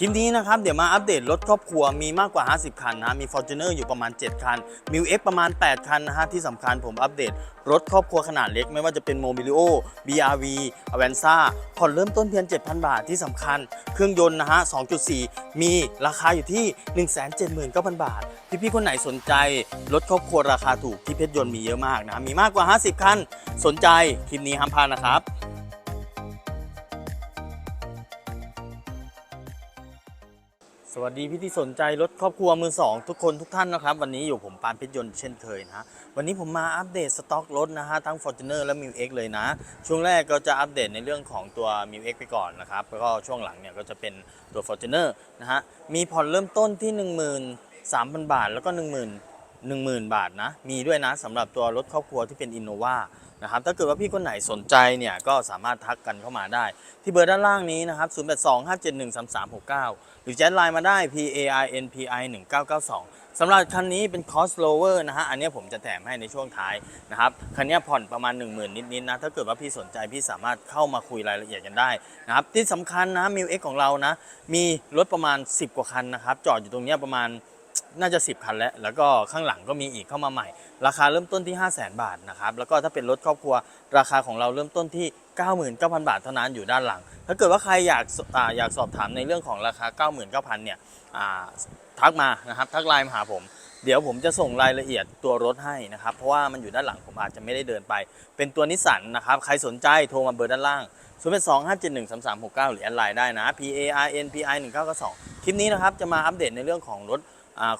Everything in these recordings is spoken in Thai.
คลิปนี้นะครับ เดี๋ยวมาอัปเดตรถครอบครัวมีมากกว่า 50 คันนะมี Fortuner อยู่ประมาณ 7 คัน m i ว X ประมาณ 8 คันนะฮะที่สำคัญผมอัปเดต รถครอบครัวขนาดเล็ก ไม่ว่าจะเป็น Mobilio BRV Avanza ผ่อนเริ่มต้นเพียง 7,000 บาทที่สำคัญ เครื่องยนต์นะฮะ 2.4 มีราคาอยู่ที่ 179,000 บาท พี่ๆคนไหนสนใจ รถครอบครัวราคาถูกที่เพชรยนต์มีเยอะมากนะมีมากกว่า 50 คัน สนใจคลิปนี้ห้ามพลาดนะครับ สวัสดีพี่ที่สนใจรถครอบครัวมือสองทุกคนทุกท่านนะครับ วันนี้อยู่ผมปานเพชรยนต์เช่นเคยนะวันนี้ผมมาอัปเดตสต็อกรถนะฮะทั้ง Fortuner และ m i ว X เลยนะ ช่วงแรกก็จะอัปเดตในเรื่องของตัว m i ว X ไปก่อนนะครับแล้วก็ช่วงหลังเนี่ยก็จะเป็นตัว Fortuner นะฮะมีผ่อนเริ่มต้นที่ 13,000 บาท แล้วก็ 10,000 10,000 บาทนะมีด้วยนะสำหรับตัวรถครอบครัวที่เป็น Innova นะครับถ้าเกิดว่าพี่คนไหนสนใจเนี่ยก็สามารถทักกันเข้ามาได้ ที่เบอร์ด้านล่างนี้นะครับ 0825713369 หรือแจ้ไลน์มาได้ P A I N P I 1992สำหรับคันนี้เป็น cost lower นะฮะอันนี้ผมจะแถมให้ในช่วงท้ายนะครับคันนี้ผ่อนประมาณ 10,000 นิดๆนะถ้าเกิดว่าพี่สนใจพี่สามารถเข้ามาคุยรายละเอียดกันได้นะครับที่สำคัญนะมิวเอ็กของเรานะมีรถประมาณ 10 กว่าคันนะครับจอดอยู่ตรงนี้ประมาณ น่าจะ 10 คันแล้ว แล้วก็ข้างหลังก็มีอีกเข้ามาใหม่ ราคาเริ่มต้นที่ 5 0 0 0 0 0บาทนะครับ แล้วก็ถ้าเป็นรถครอบครัว ราคาของเราเริ่มต้นที่ 99,000 บาทเท่านั้นอยู่ด้านหลัง ถ้าเกิดว่าใครอยากสออยากสอบถามในเรื่องของราคา 99,000 เนี่ยทักมานะครับทักไลน์มาหาผมเดี๋ยวผมจะส่งรายละเอียดตัวรถให้นะครับ เพราะว่ามันอยู่ด้านหลังผมอาจจะไม่ได้เดินไป เป็นตัวนิสสันนะครับ ใครสนใจโทรมาเบอร์ด้านล่าง 0 2 5 7 1 3 3 6 9 หรือแอดไลน์ได้นะ P A R N P I 1 9 9 2คลิปนี้นะครับ จะมาอัปเดตในเรื่องของรถ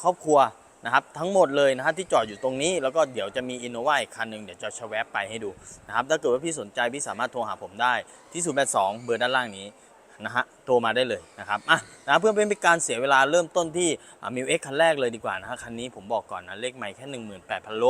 ครอบครัวนะครับทั้งหมดเลยนะฮะที่จอดอยู่ตรงนี้แล้วก็เดี๋ยวจะมีอินโนวาอีกคันหนึ่งเดี๋ยวจะชแวบไปให้ดูนะครับถ้าเกิดว่าพี่สนใจพี่สามารถโทรหาผมได้ที่ 0 8 2 เบอร์ด้านล่างนี้ นะฮะโทรมาได้เลยนะครับอะนะเพื่อเป็นการเสียเวลาเริ่มต้นที่มิวเอ็กคันแรกเลยดีกว่านะฮะคันนี้ผมบอกก่อนนะเลขใหม่แค่ 18,000 โล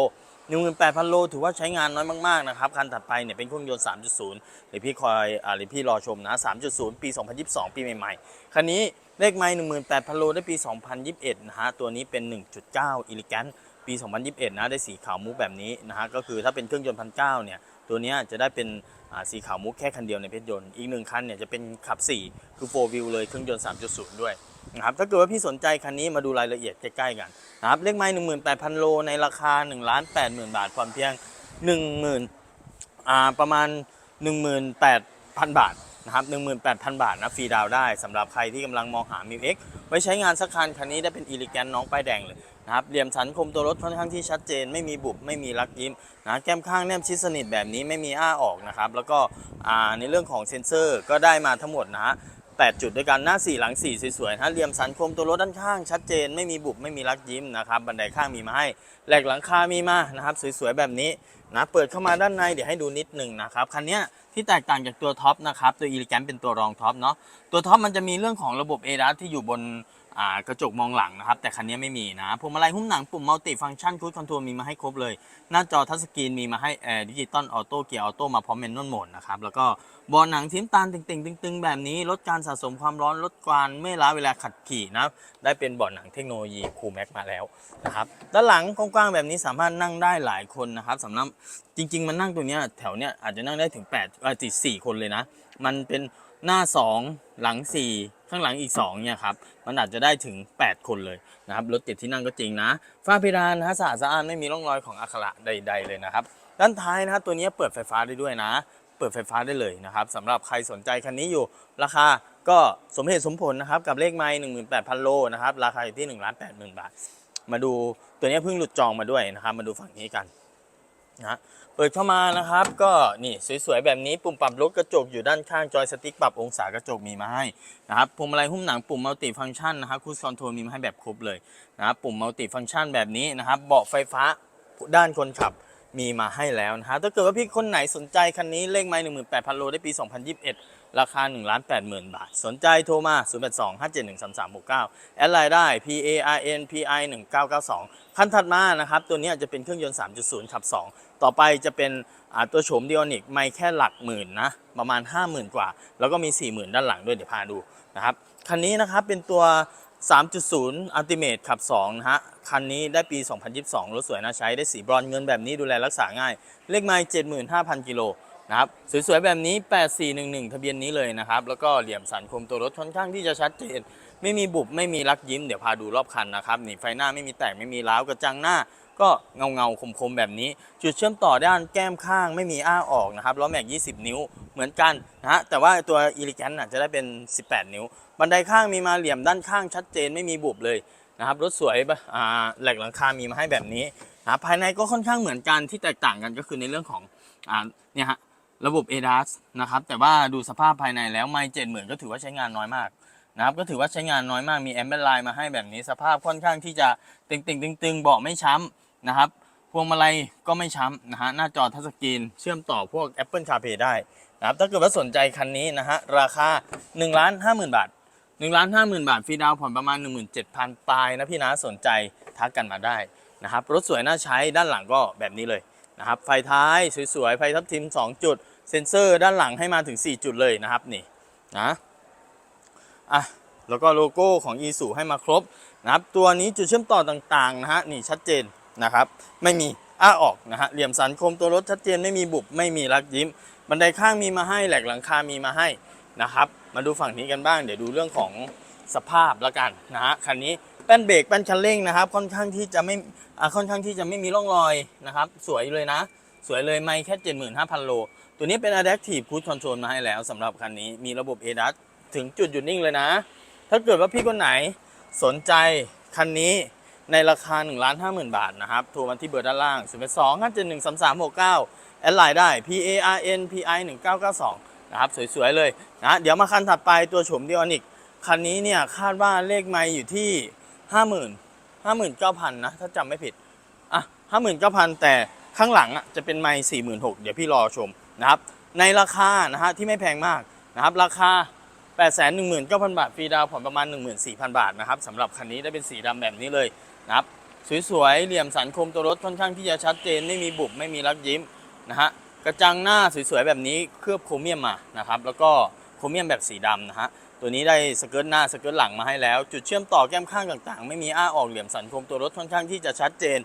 18,000 โล ถือว่าใช้งานน้อยมากๆนะครับ คันถัดไปเนี่ยเป็นเครื่องยนต์ 3.0 หรือพี่คอยอ่าหรือพี่รอชมนะ 3.0 ปี 2022 ปีใหม่ๆ คันนี้เลขไมล์18,000 โล ได้ปี 2021 นะฮะ ตัวนี้เป็น 1.9อิลิแกนปี 2021 นะ ได้สีขาวมุกแบบนี้นะฮะ ก็คือถ้าเป็นเครื่องยนต์ 1,900 เนี่ย ตัวเนี้จะได้เป็น สีขาวมุกแค่คันเดียวในเพชรยนต์อีกหนึ่งคันเนี่ยจะเป็นขับ 4 คือ4 wheel เลยเครื่องยนต์ 3.0 ด้วยนะครับถ้าเกิดว่าพี่สนใจคันนี้มาดูรายละเอียดใกล้ๆกันนะครับเลขไมล์18,000โลในราคา1 8 0 0 0 0บาทผ่อนเพียง10,000อ่าประมาณ 18,000 บาทนะครับ18,000 บาทนะฟรีดาวได้สำหรับใครที่กำลังมองหา m ิว X ไว้ใช้งานสักคันคันนี้ได้เป็นอีลิแกนน้องป้ายแดงเลย นะครับเหลี่ยมสันคมตัวรถค่อนข้างที่ชัดเจน ไม่มีบุบไม่มีรักยิ้มนะแก้มข้างแนบชิดสนิทแบบนี้ไม่มีอ้าออกนะครับแล้วก็ในเรื่องของเซ็นเซอร์ก็ได้มาทั้งหมดนะฮะ8 จุดด้วยกันหน้า 4 หลัง 4 สวยๆนะเหลี่ยมสันคมตัวรถด้านข้างชัดเจน ไม่มีบุบไม่มีรักยิ้มนะครับบันไดข้างมีมาให้แหลกหลังคามีมานะครับ สวยๆแบบนี้นะเปิดเข้ามาด้านในเดี๋ยวให้ดูนิดหนึ่งนะครับคันเนี้ย ที่แตกต่างจากตัวท็อปนะครับตัวอีลิแกนเป็นตัวรองท็อปเนาะตัวท็อปมันจะมีเรื่องของระบบ a d a s ที่อยู่บนกระจกมองหลังนะครับ แต่คันนี้ไม่มีนะพวงมาลัยหุ้มหนังปุ่มมัลติฟังชันคูดคอนโทรลมีมาให้ครบเลย หน้าจอทัชสกรีนมีมาให้ดิจิตอลออโต้เกียร์ออโต้มาพร้อมเมนนวลโหมดนะครับแล้วก็บาะหนังทิมตาลตึงๆตึงๆ แบบนี้ลดการสะสมความร้อนลดการเมื่อล้าเวลาขับขี่นะได้เป็นบาะหนังเทคโนโลยีคูแม็กมาแล้วนะครับด้านหลังกว้างๆแบบนี้สามารถนั่งได้หลายคนนะครับสำหรับจริง ๆ มันนั่งตรงนี้แถวเนี้ยอาจจะนั่งได้ถึง8เอติด4คนเลยนะ มันเป็นหน้า 2 หลัง 4 ข้างหลังอีก2เนี่ยครับมันอาจจะได้ถึง 8 คนเลยนะครับรถติดที่นั่งก็จริงนะฝ้าเพดานนะฮะสะอาดสะอ้านไม่มีร่องรอยของอักขระใด ๆ เลยนะครับ ด้านท้ายนะครับตัวนี้เปิดไฟฟ้าได้ด้วยนะ เปิดไฟฟ้าได้เลยนะครับสำหรับใครสนใจคันนี้อยู่ราคาก็สมเหตุสมผลนะครับกับเลขไมล์18,000โลนะครับราคาอยู่ที่1 8 0 0 0 0บาท มาดูตัวนี้เพิ่งหลุดจองมาด้วยนะครับมาดูฝั่งนี้กัน นะเปิดเข้ามานะครับ ก็นี่สวยๆแบบนี้ปุ่มปรับลดกระจกอยู่ด้านข้างจอยสติ๊กปรับองศากระจกมีมาให้นะครับพวงมาลัยหุ้มหนังปุ่มมัลติฟังก์ชันนะครับคูสคอนโทรลมีมาให้แบบครบเลยนะครับปุ่มมัลติฟังก์ชันแบบนี้นะครับเบาะไฟฟ้าด้านคนขับมีมาให้แล้วนะฮะถ้าเกิดว่าพี่คนไหนสนใจคันนี้เลขไม่หนึ่งหมื่นแปดพันโลได้ปี 2021 ราคา1 8 0 0 0 0บาท สนใจโทรมา 082 571 3369 แอดไลน์ได้ P A R N P I 1992 คันถัดมานะครับ ตัวนี้จะเป็นเครื่องยนต์ 3.0 ขับ 2 ต่อไปจะเป็นตัวโฉมดิออนิกไม่แค่หลักหมื่นนะประมาณ 50,000 กว่า แล้วก็มี 40,000 ด้านหลังด้วยเดี๋ยวพาดูนะครับคันนี้นะครับเป็นตัว 3.0 Ultimate ขับ2นะฮะ คันนี้ได้ปี 2022 รถสวยน่าใช้ได้สีบรอนเงินแบบนี้ดูแลรักษาง่าย เลขไมล์75,000 กิโล นะครับสวยๆแบบนี้ 8411 ทะเบียนนี้เลยนะครับ แล้วก็เหลี่ยมสันคมตัวรถค่อนข้างที่จะชัดเจน ไม่มีบุบไม่มีรักยิ้ม เดี๋ยวพาดูรอบคันนะครับนี่ไฟหน้าไม่มีแตกไม่มีร้าวกระจังหน้า ก็เงาเงาๆคมๆแบบนี้ จุดเชื่อมต่อด้านแก้มข้างไม่มีอ้าออกนะครับล้อแม็ก 20 นิ้วเหมือนกันนะฮะแต่ว่าตัวอีลิแกนจะได้เป็น 18 นิ้ว บันไดข้างมีมาเหลี่ยมด้านข้างชัดเจนไม่มีบุบเลยนะครับรถสวยปะอ่าแหลกหลังคามีมาให้แบบนี้นะภายในก็ค่อนข้างเหมือนกันที่แตกต่างกันก็คือในเรื่องของอ่าเนี่ยฮะ ระบบ ADAS นะครับ แต่ว่าดูสภาพภายในแล้วไม่เจ็ดหมื่นก็ถือว่าใช้งานน้อยมากนะครับ ก็ถือว่าใช้งานน้อยมาก มีแอมเบลไลน์มาให้แบบนี้ สภาพค่อนข้างที่จะตึงๆตึงๆเบาะไม่ช้ำนะครับ พวงมาลัยก็ไม่ช้ำนะฮะ หน้าจอทัชสกรีนเชื่อมต่อพวก Apple CarPlay ได้นะครับ ถ้าเกิดว่าสนใจคันนี้นะฮะ ราคา1นึ่งล้านห้าหมื่นบาท1นึ่งล้านห้าหมื่นบาทฟรีดาวน์ผ่อนประมาณ 17,000ปลายนะพี่นะ สนใจทักกันมาได้นะครับ รถสวยน่าใช้ด้านหลังก็แบบนี้เลย นะครับไฟท้ายสวยๆไฟทับทิม 2 จุด เซ็นเซอร์ด้านหลังให้มาถึง 4 จุดเลยนะครับนี่นะอะแล้วก็โลโก้ของ e s u ให้มาครบนะครับตัวนี้จุดเชื่อมต่อต่างๆนะฮะนี่ชัดเจนนะครับไม่มีอ้าออกนะฮะเหลี่ยมสันคมตัวรถชัดเจนไม่มีบุบไม่มีรักยิ้ม บันไดข้างมีมาให้แหลกหลังคามีมาให้นะครับ มาดูฝั่งนี้กันบ้าง เดี๋ยวดูเรื่องของสภาพแล้วกันนะฮะคันนี้ แป้นเบรกแป้นคันเร่งนะครับ ค่อนข้างที่จะไม่อ่าค่อนข้างที่จะไม่มีร่องรอยนะครับ สวยเลยนะ สวยเลยไม่แค่ 75,000 โล ตัวนี้เป็น Adaptive Cruise Control มาให้แล้วสำหรับคันนี้มีระบบ ADAS ถึงจุดหยุดนิ่งเลยนะ ถ้าเกิดว่าพี่คนไหนสนใจคันนี้ในราคา1นึ่งล้านห้าหมื่นบาทนะครับ โทรมาที่เบอร์ด้านล่าง 0 2 5 7 1 3 3 6 9 แอดไลน์ได้ P A R N P I 1 9 9 2 นะครับ สวย ๆ เลยนะ เดี๋ยวมาคันถัดไปตัวโฉมดิออนิกคันนี้เนี่ย คาดว่าเลขไม่อยู่ที่ 50,000 59,000นเก้าพันนะ ถ้าจำไม่ผิด อะ59,000แต่ข้างหลังอะจะเป็นไม่46,000เดี๋ยวพี่รอชมนะครับ ในราคานะฮะที่ไม่แพงมากนะครับ ราคา819,000 บาทฟรีดาวผ่อนประมาณ 14,000 บาทนะครับสำหรับคันนี้ได้เป็นสีดำแบบนี้เลยนะครับสวยๆเหลี่ยมสันคมตัวรถค่อนข้างที่จะชัดเจนไม่มีบุบไม่มีรักยิ้มนะฮะกระจังหน้าสวยๆแบบนี้เคลือบโครเมียมมานะครับแล้วก็โครเมียมแบบสีดำนะฮะ ตัวนี้ได้สเกิร์ตหน้าสเกิร์ตหลังมาให้แล้ว จุดเชื่อมต่อแก้มข้างต่างๆ ไม่มีอ้าออกเหลี่ยมสันคมตัวรถค่อนข้างที่จะชัดเจน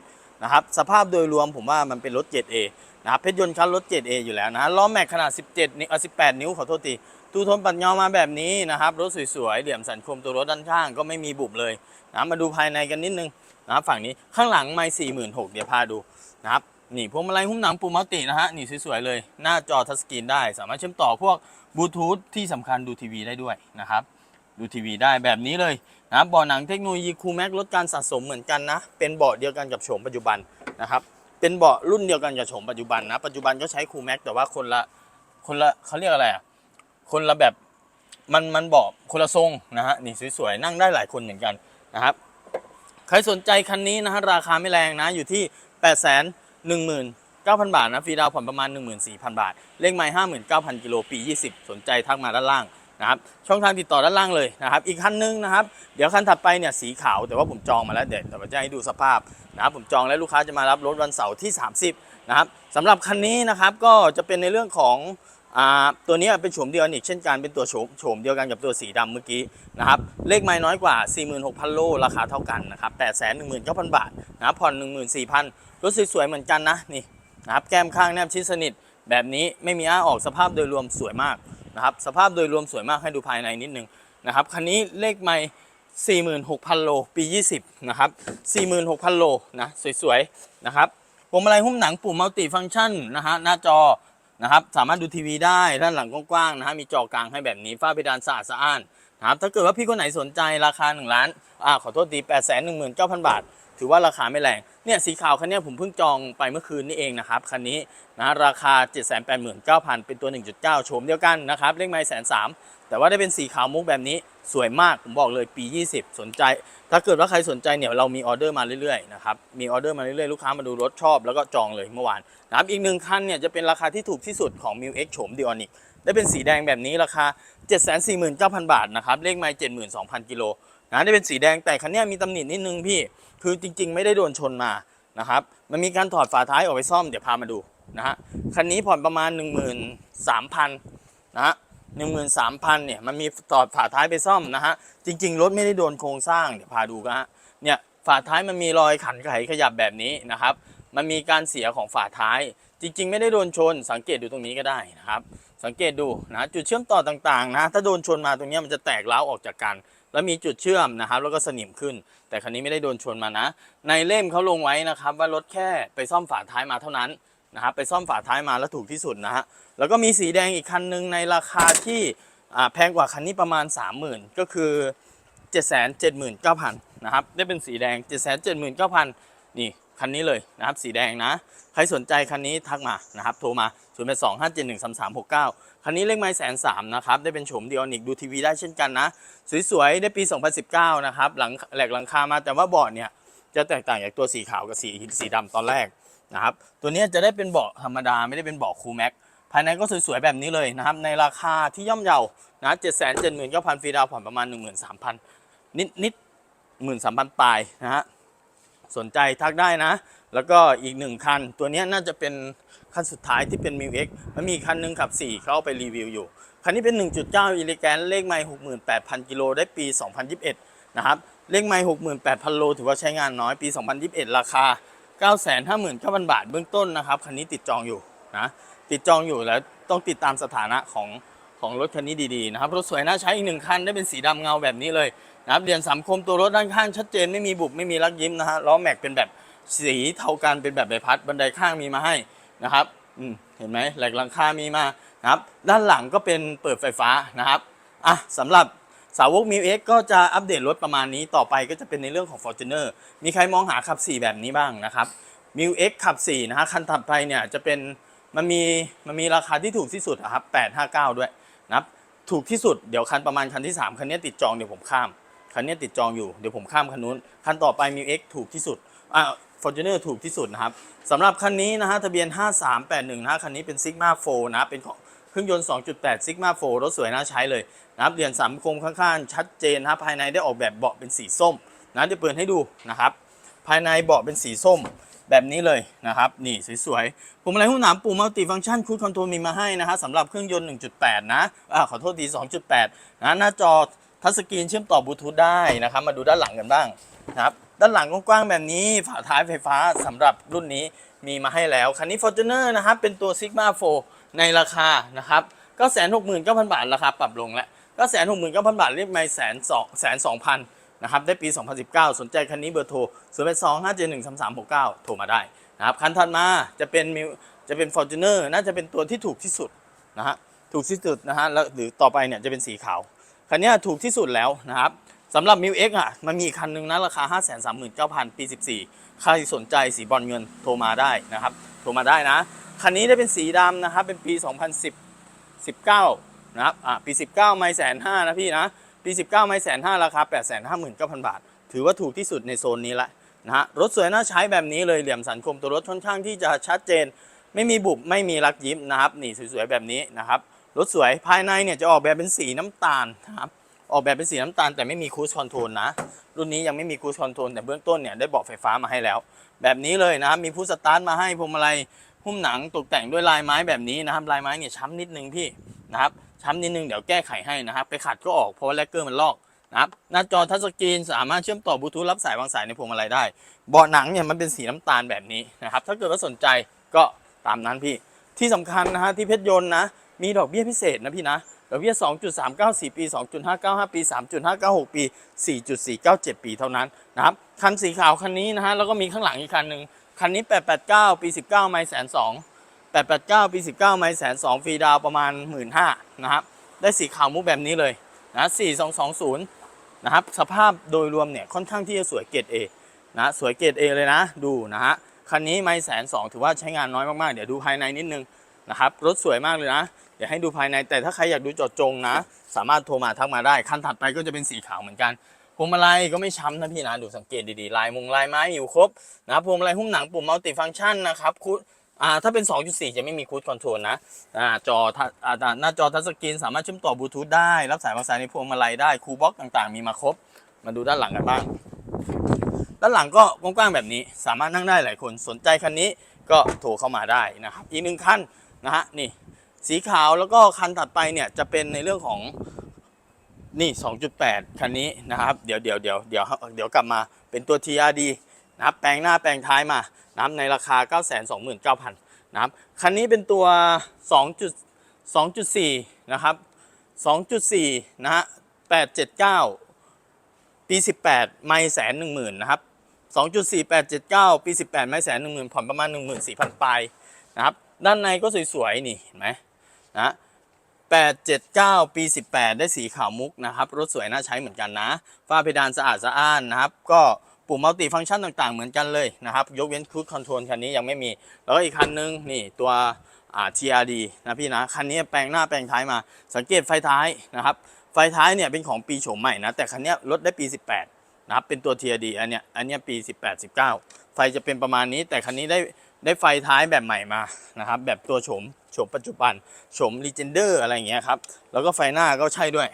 นะครับสภาพโดยรวมผมว่ามันเป็นรถ 7A นะครับเพชรยนต์คันรถ 7A อยู่แล้วนะล้อแม็กขนาด 17นิ้ว18 นิ้วขอโทษทีตูโทนปัดเงามาแบบนี้นะครับรถสวยๆเหลี่ยมสันคมตัวรถด้านข้างก็ไม่มีบุบเลยนะมาดูภายในกันนิดนึงนะครับฝั่งนี้ข้างหลังไม่สี่หมื่นหกเดี๋ยวพาดูนะครับ นี่พวงมาลัยหุ้มหนังปุ่มมัลตินะฮะนี่สวยๆเลย หน้าจอทัชสกรีนได้ สามารถเชื่อมต่อพวกบลูทูธที่สำคัญดูทีวีได้ด้วยนะครับ ดูทีวีได้แบบนี้เลยนะบเบาะหนังเทคโนโลยีคูแม็กลดการสะสมเหมือนกันนะ เป็นเบาะเดียวกันกับโฉมปัจจุบันนะครับ เป็นเบาะรุ่นเดียวกันกับโฉมปัจจุบันนะ ปัจจุบันก็ใช้คูแม็กแต่ว่าคนละคนละเขาเรียกอะไรอะคนละแบบมันมันเบาะคนละทรงนะฮะนี่สวยๆนั่งได้หลายคนเหมือนกันนะครับ ใครสนใจคันนี้นะฮะราคาไม่แรงนะอยู่ที่8 1 1 9 0 0 0 บาทนะฟรีดาวน์ผ่อนประมาณ 14,000 บาท เลขไมล์59,000กิโลปี 20 สนใจทักมาด้านล่างนะครับช่องทางติดต่อด้านล่างเลยนะครับอีกคันนึงนะครับเดี๋ยวคันถัดไปเนี่ยสีขาวแต่ว่าผมจองมาแล้วเดี๋ยวเดี๋ยวผมจะให้ดูสภาพนะครับผมจองแล้วลูกค้าจะมารับรถวันเสาร์ที่ 30นะครับสำหรับคันนี้นะครับก็จะเป็นในเรื่องของ ตัวนี้เป็นโฉมเดียวนิกเช่นกันเป็นตัวโฉมโฉมเดียวกันกับตัวสีดำเมื่อกี้นะครับเลขไม้น้อยกว่า 46,000 โลราคาเท่ากันนะครับ819,000บาทนะครับผ่อน14,000รถสวยๆเหมือนกันนะนี่นะครับแก้มข้างแนบชิดสนิทแบบนี้ไม่มีอ้าออกสภาพโดยรวมสวยมากนะครับสภาพโดยรวมสวยมากให้ดูภายในนิดนึงนะครับคันนี้เลขไม้46,000 โล ปี 20 นะครับ 46,000 โล นะ สวย ๆ นะครับพวงมาลัยหุ้มหนังปุ่มมัลติฟังก์ชันนะฮะ หน้าจอ นะครับ สามารถดูทีวีได้ด้านหลังกว้างๆนะฮะมีจอกลางให้แบบนี้ฝ้าเพดานสะอาดสะอ้านนะครับถ้าเกิดว่าพี่คนไหนสนใจราคา1ล้านอ่าขอโทษดี8 1 9 0 0 0 บาท ถือว่าราคาไม่แรงเนี่ยสีขาวคันนี้ผมเพิ่งจองไปเมื่อคืนนี้เองนะครับคันนี้นะราคา 789,000 เป็นตัว 1.9 โฉมเดียวกันนะครับเลขไม้แสนสามแต่ว่าได้เป็นสีขาวมุกแบบนี้สวยมากผมบอกเลยปี 20 สนใจ ถ้าเกิดว่าใครสนใจเนี่ยเรามีออเดอร์มาเรื่อยๆนะครับมีออเดอร์มาเรื่อยๆลูกค้ามาดูรถชอบแล้วก็จองเลยเมื่อวานนะครับอีกหนึ่งคันเนี่ยจะเป็นราคาที่ถูกที่สุดของ m ิ X โฉมดิออนิกได้เป็นสีแดงแบบนี้ราคา 749,000 บาทนะครับเลขไม้72,000กิโล นะได้เป็นสีแดงแต่คันเนี้ยมีตำหนินิดนึงพี่ คือจริง ๆ ไม่ได้โดนชนมานะครับ มันมีการถอดฝาท้ายออกไปซ่อมเดี๋ยวพามาดูนะฮะคันนี้ผ่อนประมาณ 13,000นะฮะ13,000เนี่ยมันมีถอดฝาท้ายไปซ่อมนะฮะจริง ๆ รถไม่ได้โดนโครงสร้างเดี๋ยวพาดูกันฮะเนี่ยฝาท้ายมันมีรอยขันไขขยับแบบนี้นะครับ มันมีการเสียของฝาท้าย จริง ๆ ไม่ได้โดนชน สังเกตดูตรงนี้ก็ได้นะครับ สังเกตดูนะจุดเชื่อมต่อต่างๆนะถ้าโดนชนมาตรงเนี้ยมันจะแตกร้าออกจากกัน แล้วมีจุดเชื่อมนะครับ แล้วก็สนิมขึ้น แต่คันนี้ไม่ได้โดนชนมานะ ในเล่มเขาลงไว้นะครับ ว่ารถแค่ไปซ่อมฝาท้ายมาเท่านั้นนะครับไปซ่อมฝาท้ายมาแล้วถูกที่สุดนะฮะแล้วก็มีสีแดงอีกคันหนึ่งในราคาที่แพงกว่าคันนี้ประมาณ 30,000 ก็คือ 779,000นะครับได้เป็นสีแดง 779,000นี่คันนี้เลยนะครับสีแดงนะ ใครสนใจคันนี้ทักมานะครับ โทรมา0 8 2 5 7 1 3 3 6 9 คันนี้เลขไม้แสนสามนะครับ ได้เป็นโฉมเดียวนิกดูทีวีได้เช่นกันนะ สวยๆ ได้ปี 2019 นะครับ หลังแหลกหลังคามาแต่ว่าเบาะเนี่ย จะแตกต่างจากตัวสีขาวกับสีสีดำตอนแรกนะครับ ตัวนี้จะได้เป็นเบาะธรรมดาไม่ได้เป็นเบาะคูลแม็กภายในก็สวยๆแบบนี้เลยนะครับ ในราคาที่ย่อมเยานะ7 7 9 0 0 0ฟรีดาวผ่อนประมาณ13,000นิดนิดหมื่นสามพันปลายนะฮะ สนใจทักได้นะ แล้วก็อีกหนึ่งคัน ตัวนี้น่าจะเป็นคันสุดท้ายที่เป็น m ิวเอ็กมันมีคันหนึงขับ 4 เขาเอาไปรีวิวอยู่ คันนี้เป็น 1.9อิเลแกนเลขไมล์68,000 กิโลได้ปี 2021 นะครับ เลขไมล์68,000 โล ถือว่าใช้งานน้อยปี 2021 ราคา 959,000 บาทเบื้องต้นนะครับ คันนี้ติดจองอยู่นะติดจองอยู่แล้วต้องติดตามสถานะของของรถคันนี้ดีๆนะครับรถสวยน่าใช้อีกหนึ่งคันได้เป็นสีดำเงาแบบนี้เลย นะครับเรียนสามคมตัวรถด้านข้างชัดเจนไม่มีบุบไม่มีรักยิ้มนะฮะล้อแม็กเป็นแบบสีเทากันเป็นแบบใบพัดบันไดข้างมีมาให้นะครับอืมเห็นไหมแหลกหลังคามีมานะครับด้านหลังก็เป็นเปิดไฟฟ้านะครับอะสำหรับสาวกมิวเอ็กก็จะอัปเดตรถประมาณนี้ต่อไปก็จะเป็นในเรื่องของ Fortuner มีใครมองหาขับ 4 แบบนี้บ้างนะครับมิวเอ็กขับ 4 นะฮะคันถัดไปเนี่ยจะเป็นมันมีมันมีราคาที่ถูกที่สุดอะครับ859 ด้วยนะครับถูกที่สุดเดี๋ยวคันประมาณคันที่ 3 คันนี้ติดจองเดี๋ยวผมข้าม คันนี้ติดจองอยู่ เดี๋ยวผมข้ามคันนู้น คันต่อไปมิวเอ็กถูกที่สุดอ่าฟอร์จูเนอร์ถูกที่สุดนะครับสำหรับคันนี้นะฮะทะเบียน 5381นะคันนี้เป็น Sigma 4นะเป็นของเครื่องยนต์ 2.8 Sigma 4รถสวยน่าใช้เลยนะครับเหรียญสามคมข้างๆ ชัดเจนนะภายในได้ออกแบบเบาะเป็นสีส้มนะเดี๋ยวเปิดให้ดูนะครับ ภายในเบาะเป็นสีส้มแบบนี้เลยนะครับ นี่สวยๆผมอะไรหุ้มหนามปุ่มมัลติฟังก์ชันคูดคอนโทรลมีมาให้นะฮะสำหรับเครื่องยนต์ 1.8 นะอ่าขอโทษที 2.8 นะหน้าจอ ทัชสกรีนเชื่อมต่อบลูทูธได้นะครับ มาดูด้านหลังกันบ้างนะครับด้านหลังกว้างๆแบบนี้ฝาท้ายไฟฟ้าสำหรับรุ่นนี้มีมาให้แล้ว คันนี้ Fortuner นะครับ เป็นตัว Sigma 4 ในราคานะครับ969,000บาทราคาปรับลงแล้ว969,000บาทเรียกไม่แสนสองแสนสองพันนะครับได้ปี 2019 สนใจคันนี้เบอร์โทร0 8 2 5 7 1 3 3 6 9 โทรมาได้นะครับคันถัดมาจะเป็นจะเป็น Fortuner น่าจะเป็นตัวที่ถูกที่สุดนะฮะถูกที่สุดนะฮะแล้วหรือต่อไปเนี่ยจะเป็นสีขาว คันนี้ถูกที่สุดแล้วนะครับสำหรับ m ิวเอ็กอะมันมีคันหนึงนะราคา 5 3 9 0 0 0 ปี 14 ใครสนใจสีบอลเงินโทรมาได้นะครับ โทรมาได้นะ คันนี้ได้เป็นสีดำนะครับ เป็นปี 2010 19นะครับอะปี 19 ไม่แสนห้านะพี่นะ ปี 19 ไม่แสนห้าราคา 8 5 9 0 0 0 บาท ถือว่าถูกที่สุดในโซนนี้ละนะฮะรถสวยน่าใช้แบบนี้เลยเหลี่ยมสันคมตัวรถค่อนข้างที่จะชัดเจน ไม่มีบุบไม่มีรักยิ้มนะครับนี่สวยๆแบบนี้นะครับ รถสวยภายในเนี่ยจะออกแบบเป็นสีน้ำตาลครับออกแบบเป็นสีน้ำตาลแต่ไม่มีคูสคอนโทรลนะ รุ่นนี้ยังไม่มีคูสคอนโทรลแต่เบื้องต้นเนี่ยได้เบอกไฟฟ้ามาให้แล้ว แบบนี้เลยนะครับมีผู้สตาร์ทมาให้พวงมาลัยหุ้มหนังตกแต่งด้วยลายไม้แบบนี้นะครับลายไม้เนี่ยช้ำนิดนึงพี่นะครับช้ำนิดนึงเดี๋ยวแก้ไขให้นะครับไปขัดก็ออกเพราะว่าแลกเกอร์มันลอกนะครับหน้าจอทัชสกรีนสามารถเชื่อมต่อบลูทูธรับสายวางสายในพวงมาลัยได้เบาะหนังเนี่ยมันเป็นสีน้ำตาลแบบนี้นะครับถ้าเกิดว่าสนใจก็ตามนั้นพี่ที่สำคัญนะฮะที่เพชรยนต์นะ มีดอกเบี้ยพิเศษนะพี่นะดอกเบี้ย 2.394 ปี 2.595 ปี 3.596 ปี 4.497 ปีเท่านั้นนะครับคันสีขาวคันนี้นะฮะแล้วก็มีข้างหลังอีกคันหนึ่งคันนี้ 889 ปี 19 ไมล์แสนสอง889 ปี 19 ไมล์แสนสองฟรีดาวประมาณ 15,000นะครับได้สีขาวมุกแบบนี้เลยนะ4220นะครับสภาพโดยรวมเนี่ยค่อนข้างที่จะสวยเกรด A นะสวยเกรด A เลยนะดูนะฮะคันนี้ไม่แสนสองถือว่าใช้งานน้อยมากๆ เดี๋ยวดูภายในนิดนึงนะครับรถสวยมากเลยนะ เดี๋ยวให้ดูภายในแต่ถ้าใครอยากดูเจอดจงนะ สามารถโทรมาทักมาได้คันถัดไปก็จะเป็นสีขาวเหมือนกันพวงมาลัยก็ไม่ช้ำนะพี่นะดูสังเกตดีๆลายมุงลายไม้อยู่ครบนะพวงมาลัยหุ้มหนังปุ่มมัลติฟังก์ชันนะครับคูดอ่าถ้าเป็น 2.4 จะไม่มีคูดคอนโทรลนะอ่าจอทัชอ่าหน้าจอทัชสกรีนสามารถเชื่อมต่อบลูทูธได้ รับสายวางสายในพวงมาลัยได้คูลบ็อกต่างๆ มีมาครบ มาดูด้านหลังกันบ้าง ด้านหลังก็กว้างๆแบบนี้สามารถนั่งได้หลายคนสนใจคันนี้ก็โทรเข้ามาได้นะครับอีกหนึ่งคันนะฮะนี่ สีขาวแล้วก็คันถัดไปเนี่ยจะเป็นในเรื่องของนี่ 2.8 คันนี้นะครับเดี๋ยวเดี๋ยวเดี๋ยวเดี๋ยวเดี๋ยวกลับมาเป็นตัว TRD นะครับแปลงหน้าแปลงท้ายมานะครับในราคา 929,000นะครับคันนี้เป็นตัว 2.2.4 นะครับ 2.4 นะฮะ 879 ปี 18 ไม่แสนหนึ่งหมื่นนะครับ 2.4879 ปี 18 ไม่แสนหนึ่งหมื่นผ่อนประมาณ 14,000ปลายนะครับ ด้านในก็สวยๆ นี่เห็นไหม นะ879 ปี 18 ได้สีขาวมุกนะครับ รถสวยน่าใช้เหมือนกันนะ ฝ้าเพดานสะอาดสะอ้านนะครับ ก็ปุ่มมัลติฟังก์ชันต่างๆ เหมือนกันเลยนะครับ ยกเว้นครู e คอนโทรลคันนี้ยังไม่มี แล้วก็อีกคันนึง นี่ตัวอ่า TRD นะพี่นะ คันนี้แปลงหน้าแปลงท้ายมา สังเกตไฟท้ายนะครับ ไฟท้ายเนี่ยเป็นของปีโฉมใหม่นะ แต่คันนี้รถได้ปี 18 นะครับ เป็นตัว TRD อันเนี้ย อันเนี้ยปี 18 19 ไฟจะเป็นประมาณนี้ แต่คันนี้ได้ ได้ไฟท้ายแบบใหม่มานะครับ แบบตัวโฉมโฉมปัจจุบันโฉม Legender อะไรอย่างเงี้ยครับ แล้วก็ไฟหน้าก็ใช่ด้วย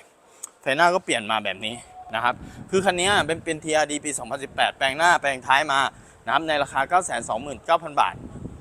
ไฟหน้าก็เปลี่ยนมาแบบนี้นะครับ คือคันนี้เป็นเป็น TRD ปี 2018 แปลงหน้าแปลงท้ายมานะครับในราคา 929,000 บาท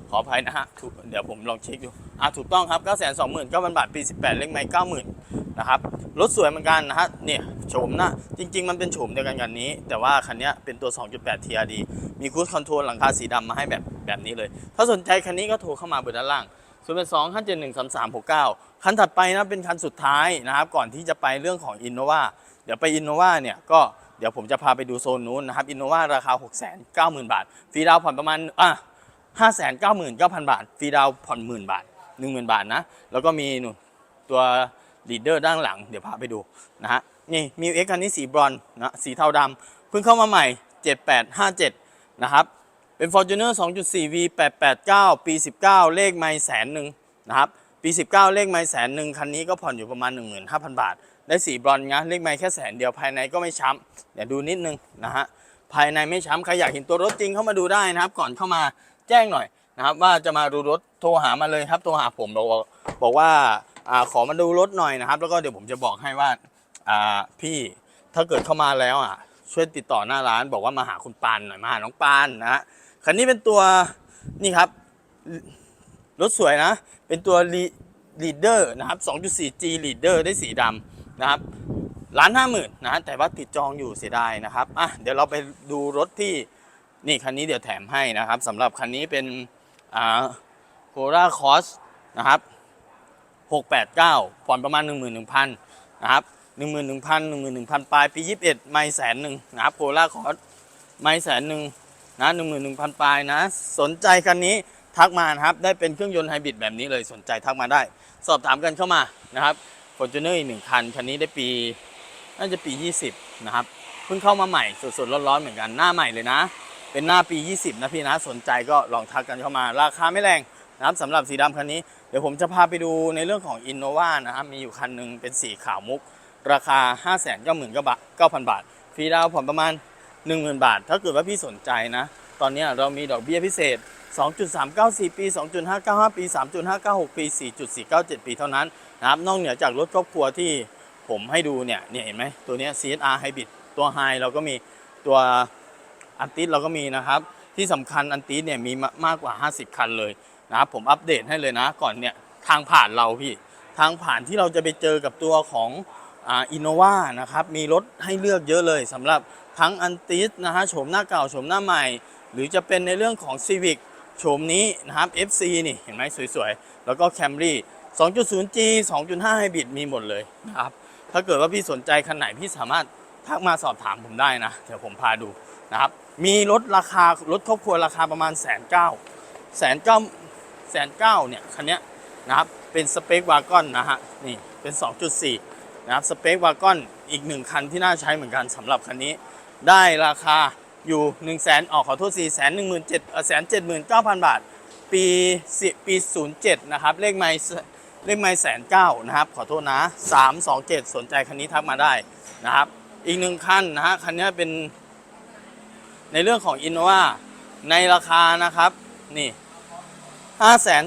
ขออภัยนะฮะเดี๋ยวผมลองเช็คดูอะถูกต้องครับ 929,000 บาทปี 18 เลขไม้90,000 นะครับ รถสวยเหมือนกันนะฮะเนี่ย โฉมหน้าจริง ๆ มันเป็นโฉมเดียวกันกันนี้ แต่ว่าคันนี้เป็นตัว 2.8 TRD มีคู e คอนโทรลหลังคาสีดำมาให้แบบแบบนี้เลย ถ้าสนใจคันนี้ก็โทรเข้ามาเบอร์ด้านล่าง0 8 2 5 7 1 3 3 6 9 คันถัดไปนะเป็นคันสุดท้ายนะครับ ก่อนที่จะไปเรื่องของ Innova เดี๋ยวไป Innova เนี่ยก็เดี๋ยวผมจะพาไปดูโซนนู้นนะครับ Innova ราคา 690,000 บาท ฟรีดาวผ่อนประมาณอะ599,000 บาท ฟรีดาวผ่อนหมื่นบาท 10,000 บาทนะ แล้วก็มีนู่นตัวลีดเดอร์ด้านหลัง เดี๋ยวพาไปดูนะฮะ นี่มิวเอ็กคันนี้สีบรอนนะสีเทาดำเพิ่งเข้ามาใหม่ 7857 นะครับ เป็น Fortuner 2.4 V 889 ปี 19 เลขไม่แสนหนึ่งนะครับปี 19 เลขไม่แสนหนึ่งคันนี้ก็ผ่อนอยู่ประมาณ 15,000 บาท ได้สีบรอนนะเลขไม่แค่แสนเดียวภายในก็ไม่ช้ำเดี๋ยวดูนิดนึงนะฮะภายในไม่ช้ำใครอยากเห็นตัวรถจริงเข้ามาดูได้นะครับ ก่อนเข้ามาแจ้งหน่อยนะครับ ว่าจะมาดูรถโทรหามาเลยครับโทรหาผมบอกว่าบอกว่าอ่าขอมาดูรถหน่อยนะครับ แล้วก็เดี๋ยวผมจะบอกให้ว่า อ่าพี่ถ้าเกิดเข้ามาแล้วอะช่วยติดต่อหน้าร้านบอกว่ามาหาคุณปานหน่อยมาหาน้องปานนะฮะคันนี้เป็นตัวนี่ครับรถสวยนะ เป็นตัว Leader นะครับ 2.4G Leader ได้สีดำนะครับล้านห้าหมื่นนะแต่ว่าติดจองอยู่เสียดายนะครับอะเดี๋ยวเราไปดูรถที่นี่คันนี้เดี๋ยวแถมให้นะครับสำหรับคันนี้เป็นอ่าโคราคอสนะครับ689ผ่อนประมาณ 11,000นะครับ 11,000 11,000ปลายปี21ไม่แสนหนึ่งนะครับโคราคอสไม่แสนหนึ่งนะ11,000ปลายนะ สนใจคันนี้ทักมานะครับ ได้เป็นเครื่องยนต์ไฮบริดแบบนี้เลยสนใจทักมาได้ สอบถามกันเข้ามานะครับ Fortuner อีกหนึ่งคัน คันนี้ได้ปีน่าจะปี 20 นะครับ เพิ่งเข้ามาใหม่สดๆร้อนๆเหมือนกันหน้าใหม่เลยนะ เป็นหน้าปี 20 นะพี่นะสนใจก็ลองทักกันเข้ามา ราคาไม่แรงนะครับสำหรับสีดำคันนี้ เดี๋ยวผมจะพาไปดูในเรื่องของ Innova นะครับมีอยู่คันหนึ่งเป็นสีขาวมุก ราคา 5 9 9 0 0 0 บาท ฟรีดาวน์ผ่อนประมาณ 10,000 บาท ถ้าเกิดว่าพี่สนใจนะ ตอนนี้เรามีดอกเบี้ยพิเศษ 2.394 ปี 2.595 ปี 3.596 ปี 4.497 ปีเท่านั้นนะครับนอกเหนือจากรถครอบครัวที่ผมให้ดูเนี่ยเนี่ยเห็นไหมตัวนี้ CSR Hybrid ตัว High เราก็มีตัวอันติสเราก็มีนะครับ ที่สำคัญอันติสเนี่ยมีมามากกว่า 50 คันเลยนะครับผมอัปเดตให้เลยนะก่อนเนี่ยทางผ่านเราพี่ ทางผ่านที่เราจะไปเจอกับตัวของ อินโนวานะครับมีรถให้เลือกเยอะเลยสำหรับทั้งอันติสนะฮะโฉมหน้าเก่าโฉมหน้าใหม่ หรือจะเป็นในเรื่องของ Civic โฉมนี้นะครับ FC นี่เห็นไหมสวยๆ แล้วก็ Camry 2.0G 2.5 Hybrid มีหมดเลยนะครับถ้าเกิดว่าพี่สนใจคันไหนพี่สามารถทักมาสอบถามผมได้นะ เดี๋ยวผมพาดูนะครับมีรถราคารถครอบครัวราคาประมาณแสนเก้าแสนเก้าแสนเก้าเนี่ยคันนี้นะครับเป็นสเปควากอนนะฮะนี่เป็น 2.4 นะครับสเปควากอนอีกหนึ่งคันที่น่าใช้เหมือนกันสำหรับคันนี้ ได้ราคาอยู่1 0 0 0 0แสนออกขอโทษ4 1 7 0 0 0แสนเจ็ดหมื่นเก้าพันบาท ปีสิปี 07 นะครับ เลขไม้เลขไม้แสนเก้านะครับ ขอโทษนะ 327 สนใจคันนี้ทักมาได้นะครับ อีกหนึ่งคันนะฮะคันนี้เป็นในเรื่องของ Innova ในราคานะครับนี่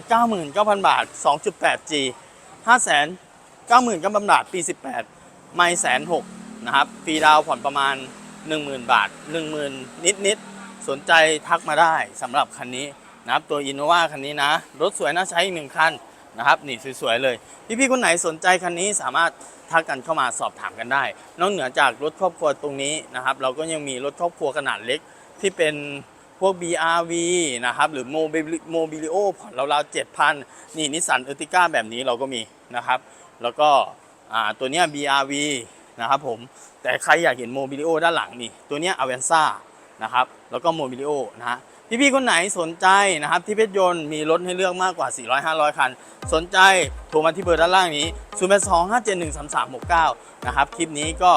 599,000 บาท 2.8G 599,000บาทปี 18 ไม่แสนหกนะครับฟรีดาวผ่อนประมาณ 10,000 บาท 10,000 นิดนิดสนใจทักมาได้สำหรับคันนี้นะครับตัว Innova คันนี้นะ รถสวยน่าใช้อีกหนึ่งคันนะครับนี่สวยๆเลย พี่ๆคนไหนสนใจคันนี้สามารถทักกันเข้ามาสอบถามกันได้ นอกเหนือจากรถครอบครัวตรงนี้นะครับ เราก็ยังมีรถครอบครัวขนาดเล็กที่เป็นพวก BRV นะครับ หรือ Mobilio ผ่อนราวๆ7,000นี่นิสสันเอติก้าแบบนี้เราก็มีนะครับ แล้วก็ตัวเนี้ย BRV นะครับผมแต่ใครอยากเห็นโมบิลิโอด้านหลังนี่ตัวเนี้อเวนซ่านะครับแล้วก็โมบิลิโอนะฮะพี่ๆคนไหนสนใจนะครับที่เพชรยนต์มีรถให้เลือกมากกว่า 400-500 คัน สนใจโทรมาที่เบอร์ด้านล่างนี้ 0 8 2 5 7 1 3 3 6 9 นะครับ คลิปนี้ก็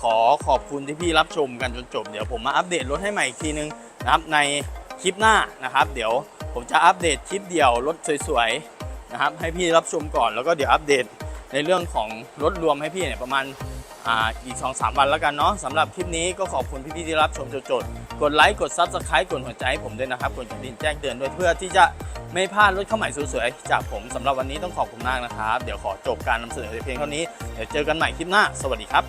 ขอขอบคุณที่พี่รับชมกันจนจบ เดี๋ยวผมมาอัปเดตรถให้ใหม่อีกทีนึงนะครับในคลิปหน้านะครับ เดี๋ยวผมจะอัปเดตคลิปเดียวรถสวยๆนะครับให้พี่รับชมก่อนแล้วก็เดี๋ยวอัปเดต ในเรื่องของรถรวมให้พี่เนี่ยประมาณอีกสองสามวันแล้วกันเนาะสำหรับคลิปนี้ก็ขอบคุณพี่ๆที่รับชมจนจบกดไลค์กด Subscribe กดหัวใจให้ผมด้วยนะครับกดกระดิ่งแจ้งเตือนด้วยเพื่อที่จะไม่พลาดรถเข้าใหม่สวยๆจากผมสำหรับวันนี้ต้องขอบคุณมากนะครับ เดี๋ยวขอจบการนำเสนอเพียงเท่านี้ เดี๋ยวเจอกันใหม่คลิปหน้า สวัสดีครับ